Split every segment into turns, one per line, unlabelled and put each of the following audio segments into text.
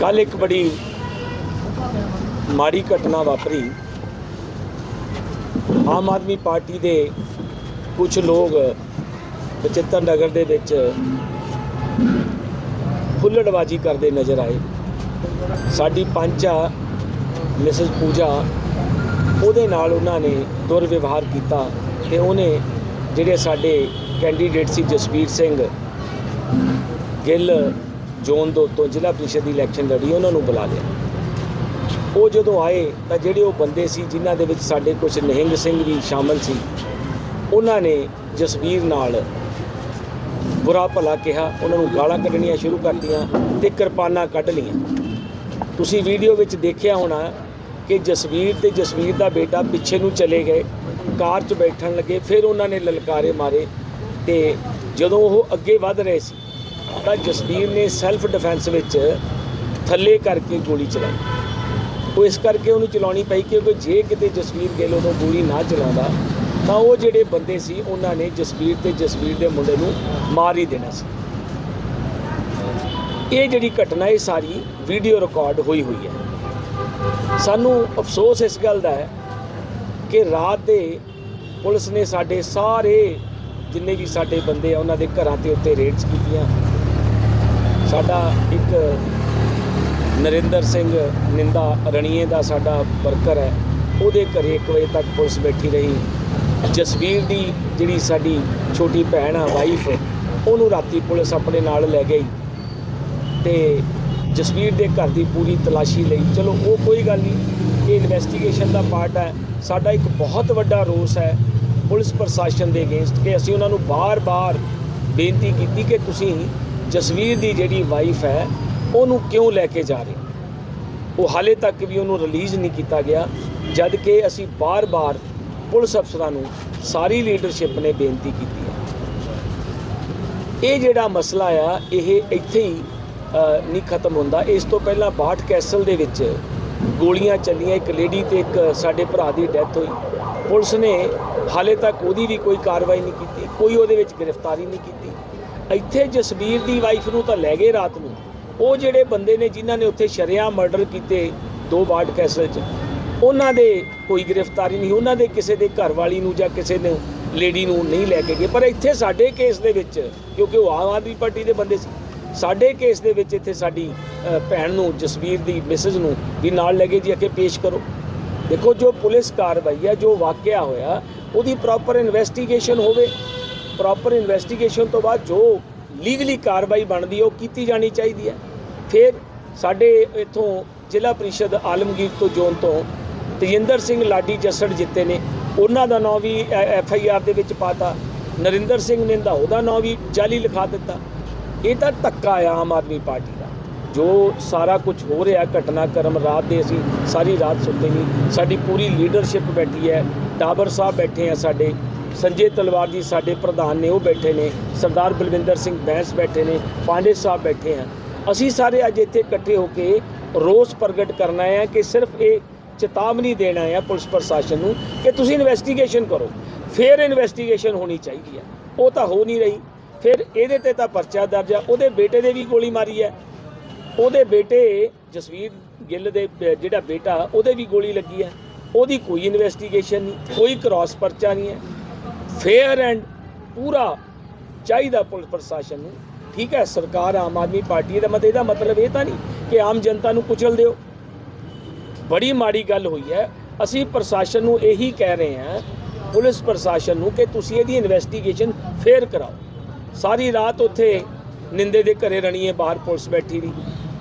ਕੱਲ ਇੱਕ ਬੜੀ ਮਾੜੀ ਘਟਨਾ ਵਾਪਰੀ। ਆਮ ਆਦਮੀ ਪਾਰਟੀ ਦੇ ਕੁਝ ਲੋਕ ਬਚਿੱਤਰ ਨਗਰ ਦੇ ਵਿੱਚ ਹੁੱਲੜਬਾਜੀ ਕਰਦੇ ਨਜ਼ਰ ਆਏ। ਸਾਡੀ ਪੰਚ ਆ, ਮਿਸਿਸ ਪੂਜਾ, ਉਹਦੇ ਨਾਲ ਉਹਨਾਂ ਨੇ ਦੁਰਵਿਵਹਾਰ ਕੀਤਾ ਤੇ ਉਹਨੇ ਜਿਹੜੇ ਸਾਡੇ ਕੈਂਡੀਡੇਟ ਸੀ ਜਸਵੀਰ ਸਿੰਘ ਗਿੱਲ ਜ਼ੋਨ ਦੋ ਤੋਂ ਜ਼ਿਲ੍ਹਾ ਪ੍ਰੀਸ਼ਦ ਦੀ ਇਲੈਕਸ਼ਨ ਲੜੀ, ਉਹਨਾਂ ਨੂੰ ਬੁਲਾ ਲਿਆ। ਉਹ ਜਦੋਂ ਆਏ, ਤਾਂ ਜਿਹੜੇ ਉਹ ਬੰਦੇ ਸੀ, ਜਿਨ੍ਹਾਂ ਦੇ ਵਿੱਚ ਸਾਡੇ ਕੁਝ ਨਿਹੰਗ ਸਿੰਘ ਵੀ ਸ਼ਾਮਲ ਸੀ, ਉਹਨਾਂ ਨੇ ਜਸਵੀਰ ਨਾਲ ਬੁਰਾ ਭਲਾ ਕਿਹਾ, ਉਹਨਾਂ ਨੂੰ ਗਾਲਾਂ ਕੱਢਣੀਆਂ ਸ਼ੁਰੂ ਕਰਤੀਆਂ ਤੇ ਕਿਰਪਾਨਾਂ ਕੱਢ ਲਈਆਂ। ਤੁਸੀਂ ਵੀਡੀਓ ਵਿੱਚ ਦੇਖਿਆ ਹੋਣਾ ਕਿ ਜਸਵੀਰ ਤੇ ਜਸਵੀਰ ਦਾ ਬੇਟਾ ਪਿੱਛੇ ਨੂੰ ਚਲੇ ਗਏ, ਕਾਰ 'ਚ ਬੈਠਣ ਲੱਗੇ, ਫਿਰ ਉਹਨਾਂ ਨੇ ਲਲਕਾਰੇ ਮਾਰੇ ਤੇ ਜਦੋਂ ਉਹ ਅੱਗੇ ਵੱਧ ਰਹੇ ਸੀ ਤਾਂ ਜਸਵੀਰ ਨੇ ਸੈਲਫ ਡਿਫੈਂਸ ਵਿੱਚ ਥੱਲੇ ਕਰਕੇ ਗੋਲੀ ਚਲਾਈ। ਉਹ ਇਸ ਕਰਕੇ ਉਹਨੂੰ ਚਲਾਉਣੀ ਪਈ ਕਿਉਂਕਿ ਜੇ ਕਿਤੇ ਜਸਵੀਰ ਗਿੱਲ ਉਦੋਂ ਗੋਲੀ ਨਾ ਚਲਾਉਂਦਾ, ਤਾਂ ਉਹ ਜਿਹੜੇ ਬੰਦੇ ਸੀ, ਉਹਨਾਂ ਨੇ ਜਸਬੀਰ ਤੇ ਜਸਬੀਰ ਦੇ ਮੁੰਡੇ ਨੂੰ ਮਾਰ ਹੀ ਦੇਣਾ ਸੀ। ਇਹ ਜਿਹੜੀ ਘਟਨਾ, ਇਹ ਸਾਰੀ ਵੀਡੀਓ ਰਿਕਾਰਡ ਹੋਈ ਹੋਈ ਹੈ। ਸਾਨੂੰ ਅਫਸੋਸ ਇਸ ਗੱਲ ਦਾ ਹੈ ਕਿ ਰਾਤ ਦੇ ਪੁਲਿਸ ਨੇ ਸਾਡੇ ਸਾਰੇ ਜਿੰਨੇ ਵੀ ਸਾਡੇ ਬੰਦੇ ਆ, ਉਹਨਾਂ ਦੇ ਘਰਾਂ ਤੇ ਉੱਤੇ ਰੇਡਸ ਕੀਤੀਆਂ। ਸਾਡਾ ਇੱਕ ਨਰਿੰਦਰ ਸਿੰਘ ਨਿੰਦਾ ਰਣੀਏ ਦਾ ਸਾਡਾ ਵਰਕਰ ਹੈ। ਉਹਦੇ ਘਰੇ 1 ਵਜੇ ਤੱਕ ਪੁਲਿਸ ਬੈਠੀ ਰਹੀ। ਜਸਵੀਰ ਦੀ ਜਿਹੜੀ ਸਾਡੀ ਛੋਟੀ ਭੈਣ ਆ ਵਾਈਫ ਉਹਨੂੰ ਰਾਤੀ ਪੁਲਿਸ ਆਪਣੇ ਨਾਲ ਲੈ ਗਈ ਤੇ ਜਸਵੀਰ ਦੇ ਘਰ ਦੀ ਪੂਰੀ ਤਲਾਸ਼ੀ ਲਈ। ਚਲੋ, ਉਹ ਕੋਈ ਗੱਲ ਨਹੀਂ, ਇਹ ਇਨਵੈਸਟੀਗੇਸ਼ਨ ਦਾ ਪਾਰਟ ਹੈ। ਸਾਡਾ ਇੱਕ ਬਹੁਤ ਵੱਡਾ ਰੋਸ ਹੈ ਪੁਲਿਸ ਪ੍ਰਸ਼ਾਸਨ ਦੇ ਅਗੇਂਸਟ ਕਿ ਅਸੀਂ ਉਹਨਾਂ ਨੂੰ ਬਾਰ-ਬਾਰ ਬੇਨਤੀ ਕੀਤੀ ਕਿ ਤੁਸੀਂ ਜਸਵੀਰ ਦੀ ਜਿਹੜੀ ਵਾਈਫ ਹੈ, ਉਹਨੂੰ ਕਿਉਂ ਲੈ ਕੇ ਜਾ ਰਹੇ? ਉਹ ਹਾਲੇ ਤੱਕ ਵੀ ਉਹਨੂੰ ਰਿਲੀਜ਼ ਨਹੀਂ ਕੀਤਾ ਗਿਆ, ਜਦ ਕਿ ਅਸੀਂ ਬਾਰ-ਬਾਰ ਪੁਲਿਸ ਅਫਸਰਾਂ ਨੂੰ ਸਾਰੀ ਲੀਡਰਸ਼ਿਪ ਨੇ ਬੇਨਤੀ ਕੀਤੀ ਹੈ। ਇਹ ਜਿਹੜਾ ਮਸਲਾ ਆ, ਇਹ ਇੱਥੇ ਹੀ ਨਹੀਂ ਖਤਮ ਹੁੰਦਾ। ਇਸ ਤੋਂ ਪਹਿਲਾਂ ਬਾਠ ਕੈਸਲ ਦੇ ਵਿੱਚ ਗੋਲੀਆਂ ਚੱਲੀਆਂ। ਇੱਕ ਲੇਡੀ ਤੇ ਇੱਕ ਸਾਡੇ ਭਰਾ ਦੀ ਡੈਥ ਹੋਈ। ਪੁਲਿਸ ਨੇ ਹਾਲੇ ਤੱਕ ਉਹਦੀ ਵੀ ਕੋਈ ਕਾਰਵਾਈ ਨਹੀਂ ਕੀਤੀ, ਕੋਈ ਉਹਦੇ ਵਿੱਚ ਗ੍ਰਿਫਤਾਰੀ ਨਹੀਂ ਕੀਤੀ। ਇੱਥੇ ਜਸਬੀਰ ਦੀ ਵਾਈਫ ਨੂੰ ਤਾਂ ਲੈ ਗਏ ਰਾਤ ਨੂੰ। ਉਹ ਜਿਹੜੇ ਬੰਦੇ ਨੇ ਜਿਨ੍ਹਾਂ ਨੇ ਉੱਥੇ ਸ਼ਰਿਆਂ ਮਰਡਰ ਕੀਤੇ ਦੋ ਬਾਠ ਕੈਸਲ 'ਚ ਉਹਨਾਂ ਦੇ ਕੋਈ ਗ੍ਰਿਫਤਾਰੀ ਨਹੀਂ, ਉਹਨਾਂ ਦੇ ਕਿਸੇ ਦੇ ਘਰ ਵਾਲੀ ਨੂੰ ਜਾਂ ਕਿਸੇ ਨੂੰ ਲੇਡੀ ਨੂੰ ਨਹੀਂ ਲੈ ਕੇ ਗਏ। ਪਰ ਇੱਥੇ ਸਾਡੇ ਕੇਸ ਦੇ ਵਿੱਚ, ਕਿਉਂਕਿ ਉਹ ਆਮ ਆਦਮੀ ਪਾਰਟੀ ਦੇ ਬੰਦੇ ਸੀ, ਸਾਡੇ ਕੇਸ ਦੇ ਵਿੱਚ ਇੱਥੇ ਸਾਡੀ ਭੈਣ ਨੂੰ, ਜਸਵੀਰ ਦੀ ਮਿਸਿਸ ਨੂੰ ਵੀ ਨਾਲ ਲੈ ਕੇ ਜੀ ਅੱਗੇ ਪੇਸ਼ ਕਰੋ। ਦੇਖੋ ਜੋ ਪੁਲਿਸ ਕਾਰਵਾਈ ਹੈ ਜੋ ਵਾਕਿਆ ਹੋਇਆ, ਉਹਦੀ ਪ੍ਰੋਪਰ ਇਨਵੈਸਟੀਗੇਸ਼ਨ ਹੋਵੇ ਪ੍ਰੋਪਰ ਇਨਵੈਸਟੀਗੇਸ਼ਨ ਤੋਂ ਬਾਅਦ ਜੋ ਲੀਗਲੀ ਕਾਰਵਾਈ ਬਣਦੀ ਹੈ, ਉਹ ਕੀਤੀ ਜਾਣੀ ਚਾਹੀਦੀ ਹੈ। ਫਿਰ ਸਾਡੇ ਇੱਥੋਂ ਜ਼ਿਲ੍ਹਾ ਪ੍ਰੀਸ਼ਦ ਆਲਮਗੀਰ ਤੋਂ ਜ਼ੋਨ ਤੋਂ ਤੇਜਿੰਦਰ ਸਿੰਘ ਲਾਡੀ ਜੱਸੜ ਜਿੱਤੇ ਨੇ। ਉਹਨਾਂ ਦਾ ਨਾਂ ਵੀ ਐਫ ਆਈ ਆਰ ਦੇ ਵਿੱਚ ਪਾਤਾ। ਨਰਿੰਦਰ ਸਿੰਘ ਨੇ ਦਾ ਉਹਦਾ ਨਾਂ ਵੀ ਜਾਲੀ ਲਿਖਾ ਦਿੱਤਾ। ਇਹ ਤਾਂ ਧੱਕਾ ਆ ਆਮ ਆਦਮੀ ਪਾਰਟੀ ਦਾ। ਜੋ ਸਾਰਾ ਕੁਝ ਹੋ ਰਿਹਾ ਘਟਨਾਕ੍ਰਮ ਰਾਤ ਦੇ ਅਸੀਂ ਸਾਰੀ ਰਾਤ ਸੁੱਤੇ ਨਹੀਂ। ਸਾਡੀ ਪੂਰੀ ਲੀਡਰਸ਼ਿਪ ਬੈਠੀ ਹੈ। ਡਾਬਰ ਸਾਹਿਬ ਬੈਠੇ ਆ ਸਾਡੇ। ਸੰਜੇ ਤਲਵਾਰ ਜੀ ਸਾਡੇ ਪ੍ਰਧਾਨ ਨੇ, ਉਹ ਬੈਠੇ ਨੇ, ਸਰਦਾਰ ਬਲਵਿੰਦਰ ਸਿੰਘ ਬੈਂਸ ਬੈਠੇ ਨੇ, ਪਾਂਡੇ ਸਾਹਿਬ ਬੈਠੇ ਆ। ਅਸੀਂ ਸਾਰੇ ਅੱਜ ਇੱਥੇ ਇਕੱਠੇ ਹੋ ਕੇ ਰੋਸ ਪ੍ਰਗਟ ਕਰਨਾ ਹੈ ਕਿ ਸਿਰਫ ਇਹ ਚੇਤਾਵਨੀ ਦੇਣਾ ਹੈ ਪੁਲਿਸ ਪ੍ਰਸ਼ਾਸਨ ਨੂੰ ਕਿ ਤੁਸੀਂ ਇਨਵੈਸਟੀਗੇਸ਼ਨ ਕਰੋ। ਫਿਰ ਇਨਵੈਸਟੀਗੇਸ਼ਨ ਹੋਣੀ ਚਾਹੀਦੀ ਹੈ ਉਹ ਤਾਂ ਹੋ ਨਹੀਂ ਰਹੀ। ਫਿਰ ਇਹਦੇ ਤੇ ਤਾਂ ਪਰਚਾ ਦਰਜ ਆ। ਉਹਦੇ ਬੇਟੇ ਦੇ ਵੀ ਗੋਲੀ ਮਾਰੀ ਹੈ ਉਹਦੇ ਬੇਟੇ ਜਸਵੀਰ ਗਿੱਲ ਦੇ ਜਿਹੜਾ ਬੇਟਾ, ਉਹਦੇ ਵੀ ਗੋਲੀ ਲੱਗੀ ਹੈ ਉਹਦੀ ਕੋਈ ਇਨਵੈਸਟੀਗੇਸ਼ਨ ਨਹੀਂ, ਕੋਈ ਕ੍ਰਾਸ ਪਰਚਾ ਨਹੀਂ ਹੈ ਫੇਅਰ ਐਂਡ ਪੂਰਾ ਚਾਹੀਦਾ ਪੁਲਿਸ ਪ੍ਰਸ਼ਾਸਨ ਨੂੰ। ਠੀਕ ਹੈ, ਸਰਕਾਰ ਆਮ ਆਦਮੀ ਪਾਰਟੀ ਦਾ ਮਤ, ਇਹਦਾ ਮਤਲਬ ਇਹ ਤਾਂ ਨਹੀਂ ਕਿ ਆਮ ਜਨਤਾ ਨੂੰ ਕੁਚਲ ਦਿਓ। ਬੜੀ ਮਾੜੀ ਗੱਲ ਹੋਈ ਹੈ। ਅਸੀਂ ਪ੍ਰਸ਼ਾਸਨ ਨੂੰ ਇਹੀ ਕਹਿ ਰਹੇ ਹਾਂ, ਪੁਲਿਸ ਪ੍ਰਸ਼ਾਸਨ ਨੂੰ ਕਿ ਤੁਸੀਂ ਇਹਦੀ ਇਨਵੈਸਟੀਗੇਸ਼ਨ ਫੇਰ ਕਰਾਓ। ਸਾਰੀ ਰਾਤ ਉੱਥੇ ਨਿੰਦੇ ਦੇ ਘਰੇ ਰਣੀਏ, ਬਾਹਰ ਪੁਲਿਸ ਬੈਠੀ ਰਹੀ।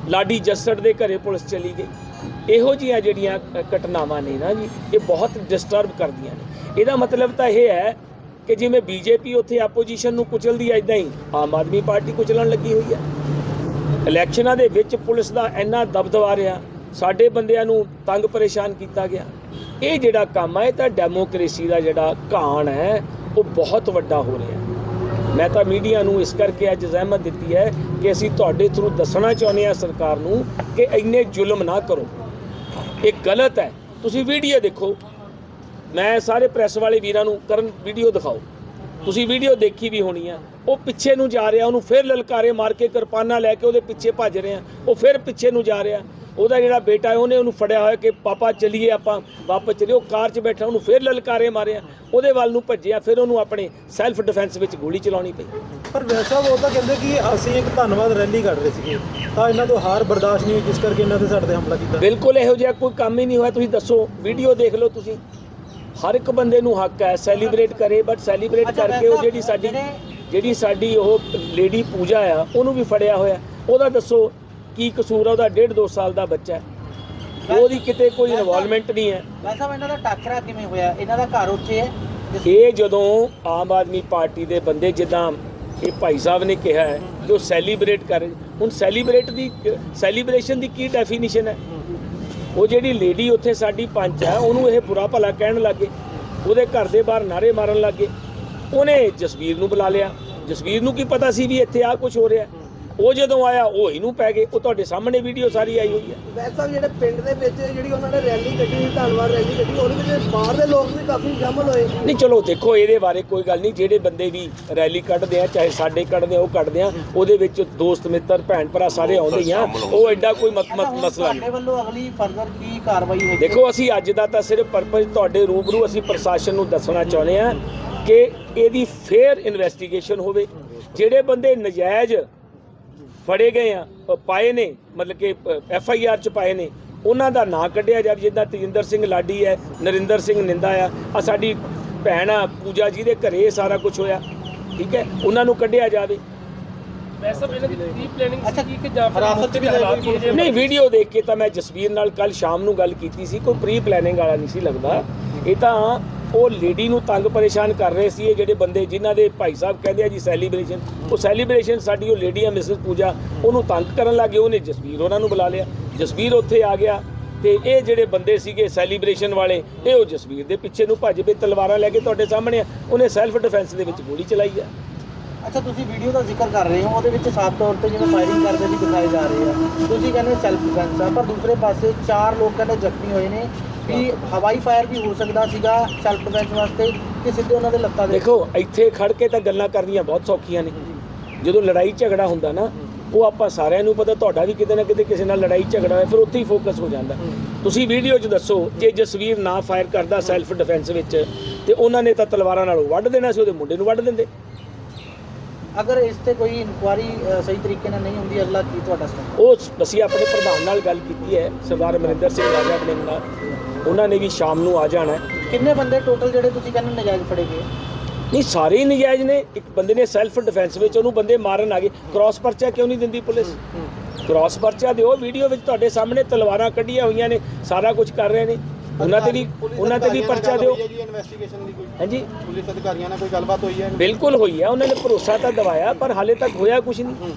ਲਾਡੀ ਜੱਸੜ ਦੇ ਘਰੇ ਪੁਲਿਸ ਚਲੀ ਗਈ। ਇਹੋ ਜਿਹੀਆਂ ਜਿਹੜੀਆਂ ਘਟਨਾਵਾਂ ਨੇ ਨਾ ਜੀ, ਇਹ ਬਹੁਤ ਡਿਸਟਰਬ ਕਰਦੀਆਂ ਨੇ। ਇਹਦਾ ਮਤਲਬ ਤਾਂ ਇਹ ਹੈ ਕਿ ਜਿਵੇਂ ਬੀਜੇਪੀ ਉੱਥੇ ਆਪੋਜੀਸ਼ਨ ਨੂੰ ਕੁਚਲਦੀ ਹੈ ਇਦਾਂ ਹੀ ਆਮ ਆਦਮੀ ਪਾਰਟੀ ਕੁਚਲਣ ਲੱਗੀ ਹੋਈ ਹੈ ਇਲੈਕਸ਼ਨਾਂ ਦੇ ਵਿੱਚ ਪੁਲਿਸ ਦਾ ਇੰਨਾ ਦਬਦਬਾ ਰਿਹਾ, ਸਾਡੇ ਬੰਦਿਆਂ ਨੂੰ ਤੰਗ ਪਰੇਸ਼ਾਨ ਕੀਤਾ ਗਿਆ। ਇਹ ਜਿਹੜਾ ਕੰਮ ਹੈ ਇਹ ਤਾਂ ਡੈਮੋਕ੍ਰੇਸੀ ਦਾ ਜਿਹੜਾ ਘਾਣ ਹੈ, ਉਹ ਬਹੁਤ ਵੱਡਾ ਹੋ ਰਿਹਾ। ਮੈਂ ਤਾਂ ਮੀਡੀਆ ਨੂੰ ਇਸ ਕਰਕੇ ਅੱਜ ਜ਼ਹਿਮਤ ਦਿੱਤੀ ਹੈ ਕਿ ਅਸੀਂ ਤੁਹਾਡੇ ਥਰੂ ਦੱਸਣਾ ਚਾਹੁੰਦੇ ਹਾਂ ਸਰਕਾਰ ਨੂੰ ਕਿ ਇੰਨੇ ਜ਼ੁਲਮ ਨਾ ਕਰੋ। ਇਹ ਗਲਤ ਹੈ। ਤੁਸੀਂ ਵੀਡੀਓ ਦੇਖੋ ਮੈਂ ਸਾਰੇ ਪ੍ਰੈਸ ਵਾਲੇ ਵੀਰਾਂ ਨੂੰ ਕਰਨ ਵੀਡੀਓ ਦਿਖਾਓ। ਤੁਸੀਂ ਵੀਡੀਓ ਦੇਖੀ ਵੀ ਹੋਣੀ ਆ। ਉਹ ਪਿੱਛੇ ਨੂੰ ਜਾ ਰਿਹਾ ਉਹਨੂੰ ਫਿਰ ਲਲਕਾਰੇ ਮਾਰ ਕੇ ਕਿਰਪਾਨਾਂ ਲੈ ਕੇ ਉਹਦੇ ਪਿੱਛੇ ਭੱਜ ਰਹੇ ਆ। ਉਹ ਫਿਰ ਪਿੱਛੇ ਨੂੰ ਜਾ ਰਿਹਾ। ਉਹਦਾ ਜਿਹੜਾ ਬੇਟਾ ਹੈ ਉਹਨੇ ਉਹਨੂੰ ਫੜਿਆ ਹੋਇਆ ਕਿ ਪਾਪਾ ਚਲੀਏ ਆਪਾਂ ਵਾਪਸ ਚਲੀਏ। ਉਹ ਕਾਰ 'ਚ ਬੈਠਾ ਉਹਨੂੰ ਫਿਰ ਲਲਕਾਰੇ ਮਾਰਿਆ। ਉਹਦੇ ਵੱਲ ਨੂੰ ਭੱਜਿਆ ਫਿਰ ਉਹਨੂੰ ਆਪਣੇ ਸੈਲਫ ਡਿਫੈਂਸ ਵਿੱਚ ਗੋਲੀ ਚਲਾਉਣੀ ਪਈ।
ਪਰ ਵੈਸੇ ਉਹ ਤਾਂ ਕਹਿੰਦੇ ਕਿ ਅਸੀਂ ਇੱਕ ਧੰਨਵਾਦ ਰੈਲੀ ਕੱਢ ਰਹੇ ਸੀਗੇ। ਤਾਂ ਇਹਨਾਂ ਤੋਂ ਹਾਰ ਬਰਦਾਸ਼ਤ ਨਹੀਂ ਹੋਈ ਜਿਸ ਕਰਕੇ ਇਹਨਾਂ ਤੇ ਸਾਡੇ ਤੇ ਹਮਲਾ ਕੀਤਾ।
ਬਿਲਕੁਲ ਇਹੋ ਜਿਹਾ ਕੋਈ ਕੰਮ ਹੀ ਨਹੀਂ ਹੋਇਆ। ਤੁਸੀਂ ਦੱਸੋ ਵੀਡੀਓ ਦੇਖ ਲਓ ਤੁਸੀਂ। ਹਰ ਇੱਕ ਬੰਦੇ ਨੂੰ ਹੱਕ ਹੈ ਸੈਲੀਬ੍ਰੇਟ ਕਰੇ ਬਟ ਸੈਲੀਬ੍ਰੇਟ ਕਰਕੇ ਉਹ ਜਿਹੜੀ ਸਾਡੀ
ਜਿਹੜੇ-
ਸਾਡੀ ਉਹ ਲੇਡੀ ਪੂਜਾ ਆ ਉਹਨੂੰ ਵੀ ਫੜਿਆ ਹੋਇਆ। ਉਹਦਾ ਦੱਸੋ ਕੀ ਕਸੂਰ ਆ ਉਹਦਾ ਡੇਢ ਦੋ ਸਾਲ ਦਾ ਬੱਚਾ ਹੈ। ਉਹਦੀ ਕਿਤੇ ਕੋਈ ਇਨਵੋਲਵਮੈਂਟ ਨਹੀਂ ਹੈ।
ਵੈਸੇ ਸਾਹਿਬ ਇਹਨਾਂ ਦਾ ਟਾਕਰਾ ਕਿਵੇਂ ਹੋਇਆ? ਇਹਨਾਂ ਦਾ ਘਰ ਉੱਥੇ ਹੈ?
ਇਹ ਜਦੋਂ ਆਮ ਆਦਮੀ ਪਾਰਟੀ ਦੇ ਬੰਦੇ ਜਿੱਦਾਂ ਇਹ ਭਾਈ ਸਾਹਿਬ ਨੇ ਕਿਹਾ ਹੈ ਕਿ ਉਹ ਸੈਲੀਬ੍ਰੇਟ ਕਰ। ਹੁਣ ਸੈਲੀਬ੍ਰੇਟ ਦੀ ਸੈਲੀਬ੍ਰੇਸ਼ਨ ਦੀ ਕੀ ਡੈਫੀਨੇਸ਼ਨ ਹੈ? ਉਹ ਜਿਹੜੀ ਲੇਡੀ ਉੱਥੇ ਸਾਡੀ ਪੰਚ ਹੈ, ਉਹਨੂੰ ਇਹ ਬੁਰਾ ਭਲਾ ਕਹਿਣ ਲੱਗੇ। ਉਹਦੇ ਘਰ ਦੇ ਬਾਹਰ ਨਾਰੇ ਮਾਰਨ ਲੱਗੇ। ਉਹਨੇ ਜਸਵੀਰ ਨੂੰ ਬੁਲਾ ਲਿਆ। ਜਸਵੀਰ ਨੂੰ ਕੀ ਪਤਾ ਸੀ ਵੀ ਇੱਥੇ ਆ ਕੁਝ ਹੋ ਰਿਹਾ ਉਹ ਜਦੋਂ ਆਇਆ ਉਹ ਇਹਨੂੰ ਪੈ ਗਏ। ਉਹ ਤੁਹਾਡੇ ਸਾਹਮਣੇ ਵੀਡੀਓ ਸਾਰੀ ਆਈ ਹੋਈ ਹੈ।
ਵੈਸੇ ਜਿਹੜੇ ਪਿੰਡ ਦੇ ਵਿੱਚ ਜਿਹੜੀ ਉਹਨਾਂ ਨੇ ਰੈਲੀ ਕੱਢੀ ਸੀ ਧੰਨਵਾਦ ਰੈਲੀ ਕੱਢੀ ਉਹਦੇ ਵਿੱਚ ਬਾਹਰ ਦੇ ਲੋਕ ਵੀ ਕਾਫੀ ਸ਼ਾਮਲ ਹੋਏ।
ਨਹੀਂ ਚਲੋ ਦੇਖੋ ਇਹਦੇ ਬਾਰੇ ਕੋਈ ਗੱਲ ਨਹੀਂ। ਜਿਹੜੇ ਬੰਦੇ ਵੀ ਰੈਲੀ ਕੱਢਦੇ ਆ ਚਾਹੇ ਸਾਡੇ ਕੱਢਦੇ ਆ ਉਹ ਕੱਢਦੇ ਆ। ਉਹਦੇ ਵਿੱਚ ਦੋਸਤ ਮਿੱਤਰ ਭੈਣ ਭਰਾ ਸਾਰੇ ਆਉਂਦੇ ਹੀ ਆ। ਉਹ ਐਡਾ ਕੋਈ ਮਸਲਾ
ਤੁਹਾਡੇ
ਨਹੀਂ
ਵੱਲੋਂ ਅਗਲੀ ਫਰਦਰ ਕੀ ਕਾਰਵਾਈ ਹੋਏਗੀ?
ਦੇਖੋ ਅਸੀਂ ਅੱਜ ਦਾ ਤਾਂ ਸਿਰਫ ਪਰਪਸ ਤੁਹਾਡੇ ਰੂਬਰੂ ਅਸੀਂ ਪ੍ਰਸ਼ਾਸਨ ਨੂੰ ਦੱਸਣਾ ਚਾਹੁੰਦੇ ਆ ਕਿ ਇਹਦੀ ਫੇਅਰ ਇਨਵੈਸਟੀਗੇਸ਼ਨ ਹੋਵੇ। ਜਿਹੜੇ ਬੰਦੇ ਨਜਾਇਜ਼ ਫੜੇ ਗਏ ਆ ਪਾਏ ਨੇ ਮਤਲਬ ਕਿ ਐਫ ਆਈ ਆਰ ਚ ਪਾਏ ਨੇ। ਉਹਨਾਂ ਦਾ ਨਾਂ ਕੱਢਿਆ ਜਾਵੇ ਜਿੱਦਾਂ ਤੇਜਿੰਦਰ ਸਿੰਘ ਲਾਡੀ ਹੈ ਨਰਿੰਦਰ ਸਿੰਘ ਨਿੰਦਾ ਆ ਆ ਸਾਡੀ ਭੈਣ ਆ ਪੂਜਾ ਜੀ ਦੇ ਘਰੇ ਸਾਰਾ ਕੁਝ ਹੋਇਆ ਠੀਕ ਹੈ? ਉਹਨਾਂ ਨੂੰ ਕੱਢਿਆ ਜਾਵੇ।
ਅੱਛਾ ਕੀ ਕਿ ਜਾਂ
ਹਿਰਾਸਤ 'ਚ ਵੀ ਲੈ ਗਏ
ਨਹੀਂ ਵੀਡੀਓ ਦੇਖ ਕੇ ਤਾਂ ਮੈਂ ਜਸਵੀਰ ਨਾਲ ਕੱਲ ਸ਼ਾਮ ਨੂੰ ਗੱਲ ਕੀਤੀ ਸੀ ਕੋਈ ਪ੍ਰੀ ਪਲੈਨਿੰਗ ਵਾਲਾ ਨਹੀਂ ਸੀ ਲੱਗਦਾ। ਇਹ ਤਾਂ ਉਹ ਲੇਡੀ ਨੂੰ ਤੰਗ ਪਰੇਸ਼ਾਨ ਕਰ ਰਹੇ ਸੀ ਇਹ ਜਿਹੜੇ ਬੰਦੇ ਜਿਨ੍ਹਾਂ ਦੇ ਭਾਈ ਸਾਹਿਬ ਕਹਿੰਦੇ ਆ ਜੀ ਸੈਲੀਬ੍ਰੇਸ਼ਨ ਉਹ ਸੈਲੀਬ੍ਰੇਸ਼ਨ ਸਾਡੀ ਉਹ ਲੇਡੀ ਆ ਮਿਸਿਸ ਪੂਜਾ, ਉਹਨੂੰ ਤੰਗ ਕਰਨ ਲੱਗੇ ਉਹਨੇ ਜਸਵੀਰ ਉਹਨਾਂ ਨੂੰ ਬੁਲਾ ਲਿਆ। ਜਸਵੀਰ ਉੱਥੇ ਆ ਗਿਆ ਤੇ ਇਹ ਜਿਹੜੇ ਬੰਦੇ ਸੀਗੇ ਸੈਲੀਬ੍ਰੇਸ਼ਨ ਵਾਲੇ, ਇਹ ਉਹ ਜਸਵੀਰ ਦੇ ਪਿੱਛੇ ਨੂੰ ਭੱਜ ਪਏ, ਤਲਵਾਰਾਂ ਲੈ ਕੇ ਤੁਹਾਡੇ ਸਾਹਮਣੇ ਆ। ਉਹਨੇ ਸੈਲਫ ਡਿਫੈਂਸ ਦੇ ਵਿੱਚ ਗੋਲੀ ਚਲਾਈ ਆ।
ਅੱਛਾ, ਤੁਸੀਂ ਵੀਡੀਓ ਦਾ ਜ਼ਿਕਰ ਕਰ ਰਹੇ ਹੋ, ਉਹਦੇ ਵਿੱਚ ਸਾਫ਼ ਤੌਰ ਤੇ ਜਿਵੇਂ ਫਾਇਰਿੰਗ ਕਰਦੇ ਵੀ ਦਿਖਾਏ ਜਾ ਰਹੇ ਆ। ਤੁਸੀਂ ਕਹਿੰਦੇ ਸੈਲਫ ਡਿਫੈਂਸ ਆ, ਪਰ ਦੂਸਰੇ ਪਾਸੇ ਚਾਰ ਲੋਕ ਕਹਿੰਦੇ ਜ਼ਖਮੀ ਹੋਏ ਨੇ ਵੀ ਹਵਾਈ ਫਾਇਰ ਵੀ ਹੋ ਸਕਦਾ ਸੀਗਾ ਸੈਲਫ ਡਿਫੈਂਸ ਵਾਸਤੇ ਕਿ ਸਿੱਧੇ ਉਹਨਾਂ ਦੇ ਲੱਤਾਂ ਦੇ
ਦੇਖੋ ਇੱਥੇ ਖੜ ਕੇ ਤਾਂ ਗੱਲਾਂ ਕਰਨੀਆਂ ਬਹੁਤ ਸੌਖੀਆਂ ਨੇ। ਜਦੋਂ ਲੜਾਈ ਝਗੜਾ ਹੁੰਦਾ ਨਾ ਉਹ ਆਪਾਂ ਸਾਰਿਆਂ ਨੂੰ ਪਤਾ ਤੁਹਾਡਾ ਵੀ ਕਿਤੇ ਨਾ ਕਿਤੇ ਕਿਸੇ ਨਾਲ ਲੜਾਈ ਝਗੜਾ ਹੋਇਆ ਫਿਰ ਉੱਥੇ ਹੀ ਫੋਕਸ ਹੋ ਜਾਂਦਾ। ਤੁਸੀਂ ਵੀਡੀਓ 'ਚ ਦੱਸੋ ਜੇ ਜਸਵੀਰ ਨਾ ਫਾਇਰ ਕਰਦਾ ਸੈਲਫ ਡਿਫੈਂਸ ਵਿੱਚ ਤੇ ਉਹਨਾਂ ਨੇ ਤਾਂ ਤਲਵਾਰਾਂ ਨਾਲ ਵੱਢ ਦੇਣਾ ਸੀ ਉਹਦੇ ਮੁੰਡੇ ਨੂੰ ਵੱਢ ਦਿੰਦੇ।
ਅਗਰ ਇਸ ਤੇ ਕੋਈ ਇਨਕੁਆਰੀ ਸਹੀ ਤਰੀਕੇ ਨਾਲ ਨਹੀਂ ਹੁੰਦੀ ਅਗਲਾ ਕੀ ਤੁਹਾਡਾ ਸਟੈਪ
ਉਹ ਅਸੀਂ ਆਪਣੇ ਪ੍ਰਧਾਨ ਨਾਲ ਗੱਲ ਕੀਤੀ ਹੈ ਸਰਦਾਰ ਅਮਰਿੰਦਰ ਸਿੰਘ ਰਾਜਾ ਆਪਣੇ ਨਾਲ। ਉਹਨਾਂ ਨੇ ਵੀ ਸ਼ਾਮ ਨੂੰ ਆ ਜਾਣਾ। ਹੈ
ਕਿੰਨੇ ਬੰਦੇ ਟੋਟਲ ਜਿਹੜੇ ਤੁਸੀਂ ਕਹਿੰਦੇ ਨਜਾਇਜ਼ ਫੜੇ ਗਏ?
ਨਹੀਂ ਸਾਰੇ ਹੀ ਨਜਾਇਜ਼ ਨੇ। ਇੱਕ ਬੰਦੇ ਨੇ ਸੈਲਫ ਡਿਫੈਂਸ ਵਿੱਚ ਉਹਨੂੰ ਬੰਦੇ ਮਾਰਨ ਆ ਗਏ। ਕ੍ਰਾਸ ਪਰਚਾ ਕਿਉਂ ਨਹੀਂ ਦਿੰਦੀ ਪੁਲਿਸ? ਕ੍ਰਾਸ ਪਰਚਾ ਦਿਓ ਵੀਡੀਓ ਵਿੱਚ ਤੁਹਾਡੇ ਸਾਹਮਣੇ ਤਲਵਾਰਾਂ ਕੱਢੀਆਂ ਹੋਈਆਂ ਨੇ ਸਾਰਾ ਕੁਝ ਕਰ ਰਹੇ ਨੇ। ਉਹਨਾਂ ਤੇ ਵੀ ਉਹਨਾਂ ਤੇ ਵੀ ਪਰਚਾ ਦਿਓ। ਹਾਂਜੀ।
ਪੁਲਿਸ ਅਧਿਕਾਰੀਆਂ ਨਾਲ ਕੋਈ ਗੱਲਬਾਤ ਹੋਈ ਹੈ?
ਬਿਲਕੁਲ ਹੋਈ ਹੈ। ਉਹਨਾਂ ਨੇ ਭਰੋਸਾ ਤਾਂ ਦਿਵਾਇਆ ਪਰ ਹਾਲੇ ਤੱਕ ਹੋਇਆ ਕੁਝ ਨਹੀਂ।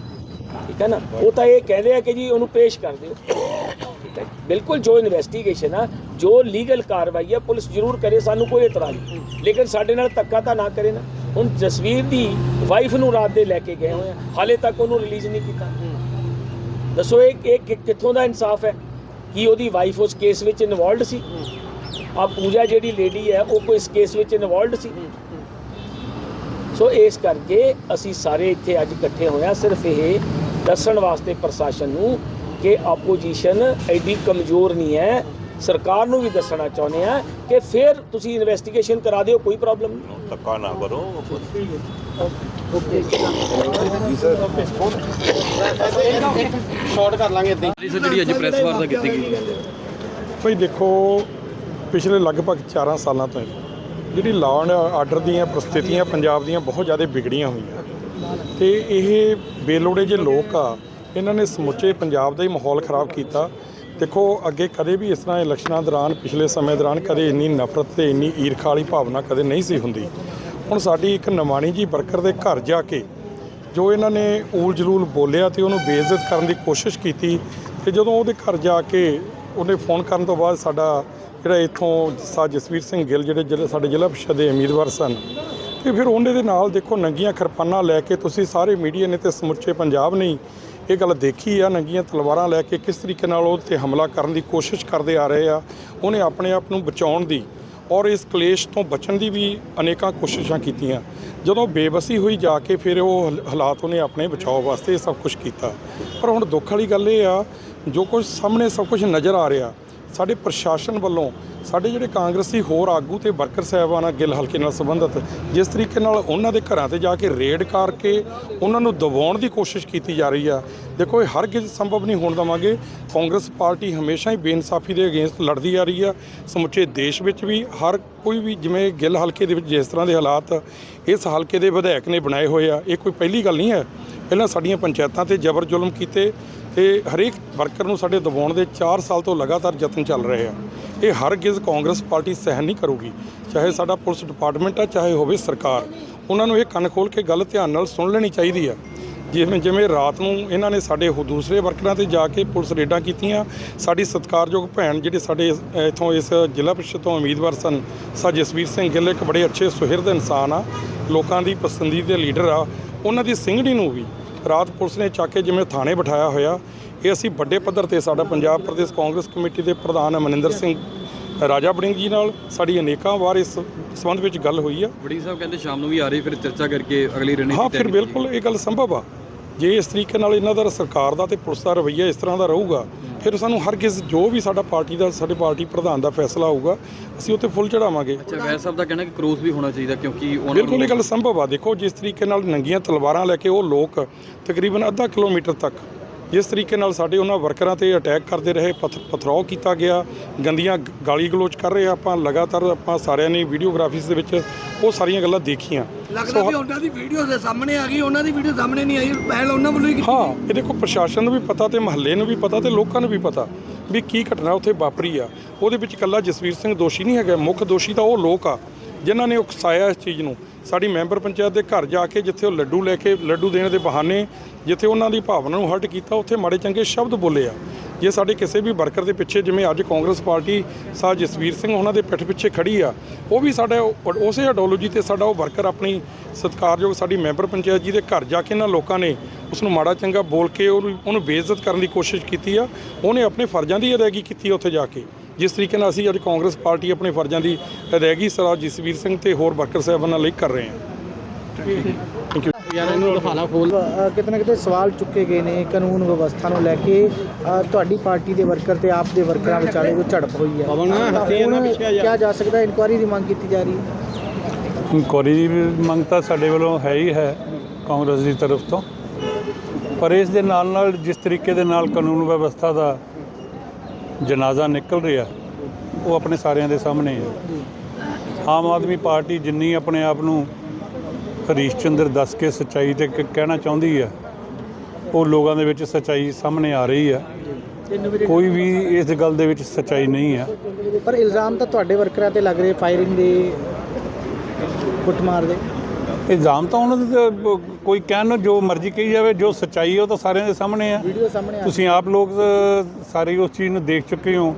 ਠੀਕ ਹੈ ਨਾ? ਉਹ ਤਾਂ ਇਹ ਕਹਿੰਦੇ ਆ ਕਿ ਜੀ ਉਹਨੂੰ ਪੇਸ਼ ਕਰ ਦਿਓ। ਠੀਕ ਬਿਲਕੁਲ ਜੋ ਇਨਵੈਸਟੀਗੇਸ਼ਨ ਆ, ਜੋ ਲੀਗਲ ਕਾਰਵਾਈ ਆ, ਪੁਲਿਸ ਜ਼ਰੂਰ ਕਰੇ, ਸਾਨੂੰ ਕੋਈ ਇਤਰਾਜ਼ ਨਹੀਂ। ਲੇਕਿਨ ਸਾਡੇ ਨਾਲ ਧੱਕਾ ਤਾਂ ਨਾ ਕਰੇ ਨਾ। ਹੁਣ ਜਸਵੀਰ ਦੀ ਵਾਈਫ ਨੂੰ ਰਾਤ ਦੇ ਲੈ ਕੇ ਗਏ ਹੋਏ ਆ। ਹਾਲੇ ਤੱਕ ਉਹਨੂੰ ਰਿਲੀਜ਼ ਨਹੀਂ ਕੀਤਾ। ਦੱਸੋ ਇਹ ਇਹ ਕਿੱਥੋਂ ਦਾ ਇਨਸਾਫ ਹੈ? ਕੀ ਉਹਦੀ ਵਾਈਫ ਉਸ ਕੇਸ ਵਿੱਚ ਇਨਵੋਲਡ ਸੀ? ਆ ਪੂਜਾ ਜਿਹੜੀ ਲੇਡੀ ਹੈ, ਉਹ ਕੋਈ ਇਸ ਕੇਸ ਵਿੱਚ ਇਨਵੋਲਡ ਸੀ? ਸੋ ਇਸ ਕਰਕੇ ਅਸੀਂ ਸਾਰੇ ਇੱਥੇ ਅੱਜ ਇਕੱਠੇ ਹੋਏ ਹਾਂ ਸਿਰਫ ਇਹ ਦੱਸਣ ਵਾਸਤੇ ਪ੍ਰਸ਼ਾਸਨ ਨੂੰ ਕਿ ਆਪੋਜੀਸ਼ਨ ਐਡੀ ਕਮਜ਼ੋਰ ਨਹੀਂ ਹੈ। ਸਰਕਾਰ ਨੂੰ ਵੀ ਦੱਸਣਾ ਚਾਹੁੰਦੇ ਆ ਕਿ ਫਿਰ ਤੁਸੀਂ ਇਨਵੈਸਟੀਗੇਸ਼ਨ ਕਰਾ ਦਿਓ ਕੋਈ ਪ੍ਰੋਬਲਮ ਨਹੀਂ।
ਧੱਕਾ ਨਾ ਕਰੋ।
ਸ਼ਾਰਟ ਕਰ ਲਾਂਗੇ ਇਦਾਂ
ਸਰ ਜਿਹੜੀ ਅੱਜ ਪ੍ਰੈਸ ਵਾਰਤਾ ਕੀਤੀ ਗਈ।
ਭਾਈ ਦੇਖੋ ਪਿਛਲੇ ਲਗਭਗ 4 ਸਾਲਾਂ ਤੋਂ ਜਿਹੜੀ ਲਾਅ ਐਂਡ ਆਰਡਰ ਦੀਆਂ ਪ੍ਰਸਥਿਤੀਆਂ ਪੰਜਾਬ ਦੀਆਂ ਬਹੁਤ ਜ਼ਿਆਦਾ ਵਿਗੜੀਆਂ ਹੋਈਆਂ। ਤੇ ਇਹ ਬੇਲੋੜੇ ਜੇ ਲੋਕ ਆ ਇਹਨਾਂ ਨੇ ਸਮੁੱਚੇ ਪੰਜਾਬ ਦਾ ਹੀ ਮਾਹੌਲ ਖਰਾਬ ਕੀਤਾ। ਦੇਖੋ, ਅੱਗੇ ਕਦੇ ਵੀ ਇਸ ਤਰ੍ਹਾਂ ਇਲੈਕਸ਼ਨਾਂ ਦੌਰਾਨ, ਪਿਛਲੇ ਸਮੇਂ ਦੌਰਾਨ ਕਦੇ ਇੰਨੀ ਨਫ਼ਰਤ ਤੇ ਇੰਨੀ ਈਰਖਾ ਵਾਲੀ ਭਾਵਨਾ ਕਦੇ ਨਹੀਂ ਸੀ ਹੁੰਦੀ। ਹੁਣ ਸਾਡੀ ਇੱਕ ਨਿਮਾਣੀ ਜੀ ਵਰਕਰ ਦੇ ਘਰ ਜਾ ਕੇ ਜੋ ਇਹਨਾਂ ਨੇ ਊਲ ਜਲੂਲ ਬੋਲਿਆ ਤੇ ਉਹਨੂੰ ਬੇਇੱਜ਼ਤ ਕਰਨ ਦੀ ਕੋਸ਼ਿਸ਼ ਕੀਤੀ ਤੇ ਜਦੋਂ ਉਹਦੇ ਘਰ ਜਾ ਕੇ ਉਹਨੇ ਫੋਨ ਕਰਨ ਤੋਂ ਬਾਅਦ ਸਾਡਾ ਜਿਹੜਾ ਇੱਥੋਂ ਸਾ, ਜਸਵੀਰ ਸਿੰਘ ਗਿੱਲ ਜਿਹੜੇ ਜਿਹੜੇ ਸਾਡੇ ਜ਼ਿਲ੍ਹਾ ਪਰਿਸ਼ਦ ਦੇ ਉਮੀਦਵਾਰ ਸਨ ਤੇ ਫਿਰ ਉਹਨੇ ਦੇ ਨਾਲ ਦੇਖੋ ਨੰਗੀਆਂ ਕਿਰਪਾਨਾਂ ਲੈ ਕੇ ਤੁਸੀਂ ਸਾਰੇ ਮੀਡੀਆ ਨੇ ਤੇ ਸਮੁੱਚੇ ਪੰਜਾਬ ਨੇ ਇਹ ਗੱਲ ਦੇਖੀ ਆ, ਨੰਗੀਆਂ ਤਲਵਾਰਾਂ ਲੈ ਕੇ ਕਿਸ ਤਰੀਕੇ ਨਾਲ ਉਹ ਤੇ ਹਮਲਾ ਕਰਨ ਦੀ ਕੋਸ਼ਿਸ਼ ਕਰਦੇ ਆ ਰਹੇ ਆ, ਉਹਨੇ ਆਪਣੇ ਆਪ ਨੂੰ ਬਚਾਉਣ ਦੀ ਔਰ ਇਸ ਕਲੇਸ਼ ਤੋਂ ਬਚਣ ਦੀ ਵੀ ਅਨੇਕਾਂ ਕੋਸ਼ਿਸ਼ਾਂ ਕੀਤੀਆਂ। ਜਦੋਂ ਬੇਬਸੀ ਹੋਈ ਜਾ ਕੇ ਫਿਰ ਉਹ ਹਲ- ਹਾਲਾਤ ਉਹਨੇ ਆਪਣੇ ਬਚਾਓ ਵਾਸਤੇ ਸਭ ਕੁਝ ਕੀਤਾ। ਪਰ ਹੁਣ ਦੁੱਖ ਵਾਲੀ ਗੱਲ ਇਹ ਆ, ਜੋ ਕੁਝ ਸਾਹਮਣੇ ਸਭ ਕੁਝ ਨਜ਼ਰ ਆ ਰਿਹਾ ਸਾਡੇ ਪ੍ਰਸ਼ਾਸਨ ਵੱਲੋਂ ਸਾਡੇ ਜਿਹੜੇ ਕਾਂਗਰਸੀ ਹੋਰ ਆਗੂ ਤੇ ਵਰਕਰ ਸਾਹਿਬਾਨ ਆ, ਗਿੱਲ ਹਲਕੇ ਨਾਲ ਸੰਬੰਧਿਤ, ਜਿਸ ਤਰੀਕੇ ਨਾਲ ਉਹਨਾਂ ਦੇ ਘਰਾਂ ਤੇ ਜਾ ਕੇ ਰੇਡ ਕਰਕੇ ਉਹਨਾਂ ਨੂੰ ਦਬਾਉਣ ਦੀ ਕੋਸ਼ਿਸ਼ ਕੀਤੀ ਜਾ ਰਹੀ ਆ। ਦੇਖੋ, ਇਹ ਹਰ ਕਿਸ ਸੰਭਵ ਨਹੀਂ ਹੋਣ ਦੇਵਾਂਗੇ। ਕਾਂਗਰਸ ਪਾਰਟੀ ਹਮੇਸ਼ਾ ਹੀ ਬੇਇਨਸਾਫੀ ਦੇ ਅਗੇਂਸਟ ਲੜਦੀ ਆ ਰਹੀ ਆ। ਸਮੁੱਚੇ ਦੇਸ਼ ਵਿੱਚ ਵੀ ਹਰ ਕੋਈ ਵੀ ਜਿਵੇਂ ਗਿੱਲ ਹਲਕੇ ਦੇ ਵਿੱਚ ਜਿਸ ਤਰ੍ਹਾਂ ਦੇ ਹਾਲਾਤ ਇਸ ਹਲਕੇ ਦੇ ਵਿਧਾਇਕ ਨੇ ਬਣਾਏ ਹੋਏ ਆ, ਇਹ ਕੋਈ ਪਹਿਲੀ ਗੱਲ ਨਹੀਂ ਹੈ। ਪਹਿਲਾਂ ਸਾਡੀਆਂ ਪੰਚਾਇਤਾਂ ਤੇ ਜ਼ਬਰ ਜ਼ੁਲਮ ਕੀਤੇ ਤੇ ਹਰੇਕ ਵਰਕਰ ਨੂੰ ਸਾਡੇ ਦਬਾਉਣ ਦੇ 4 ਸਾਲ ਤੋਂ ਲਗਾਤਾਰ ਯਤਨ ਚੱਲ ਰਹੇ ਆ। ਇਹ ਹਰਗਿਜ਼ ਕਾਂਗਰਸ ਪਾਰਟੀ ਸਹਿਣ ਨਹੀਂ ਕਰੂਗੀ। ਚਾਹੇ ਸਾਡਾ ਪੁਲਿਸ ਡਿਪਾਰਟਮੈਂਟ ਆ, ਚਾਹੇ ਹੋਵੇ ਸਰਕਾਰ, ਉਹਨਾਂ ਨੂੰ ਇਹ ਕੰਨ ਖੋਲ ਕੇ ਗੱਲ ਧਿਆਨ ਨਾਲ ਸੁਣ ਲੈਣੀ ਚਾਹੀਦੀ ਆ। ਜਿਵੇਂ ਜਿਵੇਂ ਰਾਤ ਨੂੰ ਇਹਨਾਂ ਨੇ ਸਾਡੇ ਹੋ, ਦੂਸਰੇ ਵਰਕਰਾਂ ਤੇ ਜਾ ਕੇ ਪੁਲਿਸ ਰੇਡਾਂ ਕੀਤੀਆਂ, ਸਾਡੀ ਸਤਿਕਾਰਯੋਗ ਭੈਣ ਜਿਹੜੇ ਸਾਡੇ ਇਥੋਂ ਇਸ ਜ਼ਿਲ੍ਹਾ ਪ੍ਰੀਸ਼ਦ ਤੋਂ ਉਮੀਦਵਾਰ ਸਨ ਸਾ ਜਸਵੀਰ ਸਿੰਘ ਗਿੱਲ, ਇੱਕ ਬੜੇ ਅੱਛੇ ਸੁਹਿਰਦ ਇਨਸਾਨ ਆ, ਲੋਕਾਂ ਦੀ ਪਸੰਦੀਦਾ ਲੀਡਰ ਆ, ਉਹਨਾਂ ਦੀ ਸਿੰਘਣੀ ਨੂੰ ਵੀ ਰਾਤ ਪੁਲਿਸ ਨੇ ਚੱਕ ਕੇ ਜਿਵੇਂ ਥਾਣੇ ਬਿਠਾਇਆ ਹੋਇਆ ਇਹ ਅਸੀਂ ਵੱਡੇ ਪੱਧਰ ਤੇ ਸਾਡਾ ਪੰਜਾਬ ਪ੍ਰਦੇਸ਼ ਕਾਂਗਰਸ ਕਮੇਟੀ ਦੇ ਪ੍ਰਧਾਨ ਅਮਰਿੰਦਰ ਸਿੰਘ ਰਾਜਾ ਬੜਿੰਗ ਜੀ ਨਾਲ ਸਾਡੀ ਅਨੇਕਾਂ ਵਾਰ ਇਸ ਸੰਬੰਧ ਵਿੱਚ ਗੱਲ ਹੋਈ ਆ।
ਵੜੀ ਸਾਹਿਬ ਕਹਿੰਦੇ ਸ਼ਾਮ ਨੂੰ ਵੀ ਆ ਰਹੀ ਫਿਰ ਚਰਚਾ ਕਰਕੇ ਅਗਲੀ ਰਣਨੀਤੀ
ਹਾਂ ਫਿਰ ਬਿਲਕੁਲ ਇਹ ਗੱਲ ਸੰਭਵ ਆ। ਜੇ ਇਸ ਤਰੀਕੇ ਨਾਲ ਇਹਨਾਂ ਦਾ ਸਰਕਾਰ ਦਾ ਤੇ ਪੁਲਿਸ ਦਾ ਰਵੱਈਆ ਇਸ ਤਰ੍ਹਾਂ ਦਾ ਰਹੂਗਾ ਫਿਰ ਸਾਨੂੰ ਹਰ ਕਿਸ ਜੋ ਵੀ ਸਾਡਾ ਪਾਰਟੀ ਦਾ ਸਾਡੇ ਪਾਰਟੀ ਪ੍ਰਧਾਨ ਦਾ ਫੈਸਲਾ ਹੋਊਗਾ ਅਸੀਂ ਉੱਤੇ ਫੁੱਲ ਚੜਾਵਾਂਗੇ
ਅੱਛਾ ਵੈਦ ਸਾਹਿਬ ਦਾ ਕਹਿਣਾ ਕਿ ਕ੍ਰੋਸ ਵੀ ਹੋਣਾ ਚਾਹੀਦਾ ਕਿਉਂਕਿ ਉਹਨਾਂ
ਬਿਲਕੁਲ ਇਹ ਗੱਲ ਸੰਭਵ ਆ। ਦੇਖੋ ਜਿਸ ਤਰੀਕੇ ਨਾਲ ਨੰਗੀਆਂ ਤਲਵਾਰਾਂ ਲੈ ਕੇ ਉਹ ਲੋਕ ਤਕਰੀਬਨ ਅੱਧਾ ਕਿਲੋਮੀਟਰ ਤੱਕ ਜਿਸ ਤਰੀਕੇ ਨਾਲ ਸਾਡੇ ਉਹਨਾਂ ਵਰਕਰਾਂ ਤੇ ਅਟੈਕ ਕਰਦੇ ਰਹੇ ਪਥ- ਪਥਰਾਓ ਕੀਤਾ ਗਿਆ ਗੰਦੀਆਂ ਗਾਲੀ ਗਲੋਚ ਕਰ ਰਹੇ ਆਪਾਂ ਲਗਾਤਾਰ ਆਪਾਂ ਸਾਰਿਆਂ ਨੇ ਵੀਡੀਓਗ੍ਰਾਫੀਸ ਦੇ ਵਿੱਚ ਉਹ ਸਾਰੀਆਂ ਗੱਲਾਂ ਦੇਖੀਆਂ।
ਲੱਗਦਾ ਵੀ ਉਹਨਾਂ ਦੀ ਵੀਡੀਓ ਦੇ ਸਾਹਮਣੇ ਆ ਗਈ ਉਹਨਾਂ ਦੀ ਵੀਡੀਓ ਸਾਹਮਣੇ ਨਹੀਂ ਆਈ ਪਹਿਲ ਉਹਨਾਂ ਵੱਲੋਂ ਹੀ ਕੀਤੀ
ਹਾਂ ਇਹ ਦੇਖੋ ਪ੍ਰਸ਼ਾਸਨ ਨੂੰ ਵੀ ਪਤਾ ਤੇ ਮਹੱਲੇ ਨੂੰ ਵੀ ਪਤਾ ਤੇ ਲੋਕਾਂ ਨੂੰ ਵੀ ਪਤਾ ਵੀ ਕੀ ਘਟਨਾ ਉੱਥੇ ਵਾਪਰੀ ਆ। ਉਹਦੇ ਵਿੱਚ ਇਕੱਲਾ ਜਸਵੀਰ ਸਿੰਘ ਦੋਸ਼ੀ ਨਹੀਂ ਹੈਗਾ ਮੁੱਖ ਦੋਸ਼ੀ ਤਾਂ ਉਹ ਲੋਕ ਆ। ਜਿਨ੍ਹਾਂ ਨੇ ਉਕਸਾਇਆ ਇਸ ਚੀਜ਼ ਨੂੰ। ਸਾਡੀ ਮੈਂਬਰ ਪੰਚਾਇਤ ਦੇ ਘਰ ਜਾ ਕੇ ਜਿੱਥੇ ਉਹ ਲੱਡੂ ਲੈ ਕੇ ਲੱਡੂ ਦੇਣ ਦੇ ਬਹਾਨੇ ਜਿੱਥੇ ਉਹਨਾਂ ਦੀ ਭਾਵਨਾ ਨੂੰ ਹਰਟ ਕੀਤਾ, ਉੱਥੇ ਮਾੜੇ ਚੰਗੇ ਸ਼ਬਦ ਬੋਲੇ ਆ। ਜੇ ਸਾਡੇ ਕਿਸੇ ਵੀ ਵਰਕਰ ਦੇ ਪਿੱਛੇ ਜਿਵੇਂ ਅੱਜ ਕਾਂਗਰਸ ਪਾਰਟੀ ਸਾ ਜਸਵੀਰ ਸਿੰਘ ਉਹਨਾਂ ਦੇ ਪਿੱਠ ਪਿੱਛੇ ਖੜੀ ਆ, ਉਹ ਵੀ ਸਾਡਾ ਉਸੇ ਆਈਡੀਓਲੋਜੀ ਤੇ ਸਾਡਾ ਉਹ ਵਰਕਰ ਆਪਣੀ ਸਤਿਕਾਰਯੋਗ ਸਾਡੀ ਮੈਂਬਰ ਪੰਚਾਇਤ ਜੀ ਦੇ ਘਰ ਜਾ ਕੇ ਇਹਨਾਂ ਲੋਕਾਂ ਨੇ ਉਸ ਨੂੰ ਮਾੜਾ ਚੰਗਾ ਬੋਲ ਕੇ ਉਹਨੂੰ ਉਹਨੂੰ ਬੇਇੱਜ਼ਤ ਕਰਨ ਦੀ ਕੋਸ਼ਿਸ਼ ਕੀਤੀ ਆ, ਉਹਨੇ ਆਪਣੇ ਫਰਜ਼ਾਂ ਦੀ ਅਦਾਇਗੀ ਕੀਤੀ ਆ ਉੱਥੇ ਜਾ ਕੇ। ਜਿਸ ਤਰੀਕੇ ਨਾਲ ਅਸੀਂ ਅੱਜ ਕਾਂਗਰਸ ਪਾਰਟੀ ਆਪਣੇ ਫਰਜ਼ਾਂ ਦੀ ਅਦਾਇਗੀ ਸਰਦਾਰ ਜਸਵੀਰ ਸਿੰਘ ਤੇ ਹੋਰ ਵਰਕਰ ਸਾਹਿਬਾਨਾਂ ਲਈ ਕਰ ਰਹੇ ਹਾਂ।
ਕਿਤੇ ਨਾ ਕਿਤੇ ਸਵਾਲ ਚੁੱਕੇ ਗਏ ਨੇ ਕਾਨੂੰਨ ਵਿਵਸਥਾ ਨੂੰ ਲੈ ਕੇ। ਤੁਹਾਡੀ ਪਾਰਟੀ ਦੇ ਵਰਕਰ ਤੇ ਆਪ ਦੇ ਵਰਕਰਾਂ ਵਿਚਾਲੇ ਕੋਈ ਝੜਪ ਹੋਈ ਹੈ? ਹੁਣ ਕਿਹਾ ਜਾ। ਸਕਦਾ? ਇਨਕੁਆਇਰੀ ਦੀ ਮੰਗ ਕੀਤੀ ਜਾ ਰਹੀ ਹੈ।
ਇਨਕੁਆਇਰੀ ਦੀ ਮੰਗ ਤਾਂ ਸਾਡੇ ਵੱਲੋਂ ਹੈ ਹੀ ਹੈ ਕਾਂਗਰਸ ਦੀ ਤਰਫ ਤੋਂ। ਪਰ ਇਸ ਦੇ ਨਾਲ ਨਾਲ ਜਿਸ ਤਰੀਕੇ ਦੇ ਨਾਲ ਕਾਨੂੰਨ ਵਿਵਸਥਾ ਦਾ ਜਨਾਜ਼ਾ ਨਿਕਲ ਰਿਹਾ ਉਹ ਆਪਣੇ ਸਾਰਿਆਂ ਦੇ ਸਾਹਮਣੇ ਹੈ। ਆਮ ਆਦਮੀ ਪਾਰਟੀ ਜਿੰਨੀ ਆਪਣੇ ਆਪ ਨੂੰ ਹਰੀਸ਼ ਚੰਦਰ ਦੱਸ ਕੇ ਸੱਚਾਈ ਤੇ ਕਹਿਣਾ ਚਾਹੁੰਦੀ ਹੈ ਉਹ ਲੋਕਾਂ ਦੇ ਵਿੱਚ ਸੱਚਾਈ ਸਾਹਮਣੇ ਆ ਰਹੀ ਹੈ। ਕੋਈ ਵੀ ਇਸ ਗੱਲ ਦੇ ਵਿੱਚ ਸੱਚਾਈ ਨਹੀਂ ਹੈ।
ਪਰ ਇਲਜ਼ਾਮ ਤਾਂ ਤੁਹਾਡੇ ਵਰਕਰਾਂ ਤੇ ਲੱਗ ਰਹੇ ਫਾਇਰਿੰਗ ਦੇ ਕੁੱਟਮਾਰ ਦੇ?
ਇਲਜ਼ਾਮ ਤਾਂ ਉਹਨਾਂ ਦੇ ਕੋਈ ਕਹਿਣ ਨੂੰ ਜੋ ਮਰਜ਼ੀ ਕਹੀ ਜਾਵੇ ਜੋ ਸੱਚਾਈ ਹੈ ਉਹ ਤਾਂ ਸਾਰਿਆਂ ਦੇ ਸਾਹਮਣੇ ਆ ਤੁਸੀਂ ਆਪ ਲੋਕ ਸਾਰੇ ਉਸ ਚੀਜ਼ ਨੂੰ ਦੇਖ ਚੁੱਕੇ ਹੋ।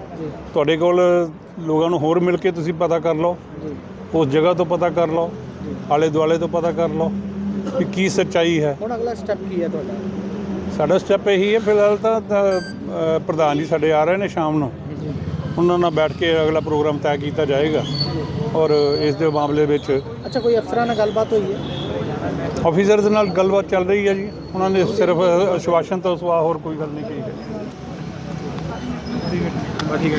ਤੁਹਾਡੇ ਕੋਲ ਲੋਕਾਂ ਨੂੰ ਹੋਰ ਮਿਲ ਕੇ ਤੁਸੀਂ ਪਤਾ ਕਰ ਲਓ। ਉਸ ਜਗ੍ਹਾ ਤੋਂ ਪਤਾ ਕਰ ਲਓ। ਆਲੇ ਦੁਆਲੇ ਤੋਂ ਪਤਾ ਕਰ ਲਓ ਕਿ ਕੀ ਸੱਚਾਈ ਹੈ।
ਹੁਣ ਅਗਲਾ ਸਟੈਪ ਕੀ ਹੈ ਤੁਹਾਡਾ?
ਸਾਡਾ ਸਟੈਪ ਇਹੀ ਹੈ ਫਿਲਹਾਲ ਤਾਂ ਅ, ਪ੍ਰਧਾਨ ਜੀ ਸਾਡੇ ਆ ਰਹੇ ਨੇ ਸ਼ਾਮ ਨੂੰ। ਉਹਨਾਂ ਨਾਲ ਬੈਠ ਕੇ ਅਗਲਾ ਪ੍ਰੋਗਰਾਮ ਤੈਅ ਕੀਤਾ ਜਾਏਗਾ। ਔਰ ਇਸ ਦੇ ਮਾਮਲੇ ਵਿੱਚ
ਅੱਛਾ ਕੋਈ ਅਫਸਰਾਂ ਨਾਲ ਗੱਲਬਾਤ ਹੋਈ ਹੈ?
ਆਫੀਸਰਸ ਨਾਲ ਗੱਲਬਾਤ ਚੱਲ ਰਹੀ ਹੈ ਜੀ। ਉਹਨਾਂ ਨੇ ਸਿਰਫ ਅਸ਼ਵਾਸਨ ਤੋਂ ਸਿਵਾ ਹੋਰ ਕੋਈ ਗੱਲ ਨਹੀਂ ਕਹੀ ਹੈ। ว่า个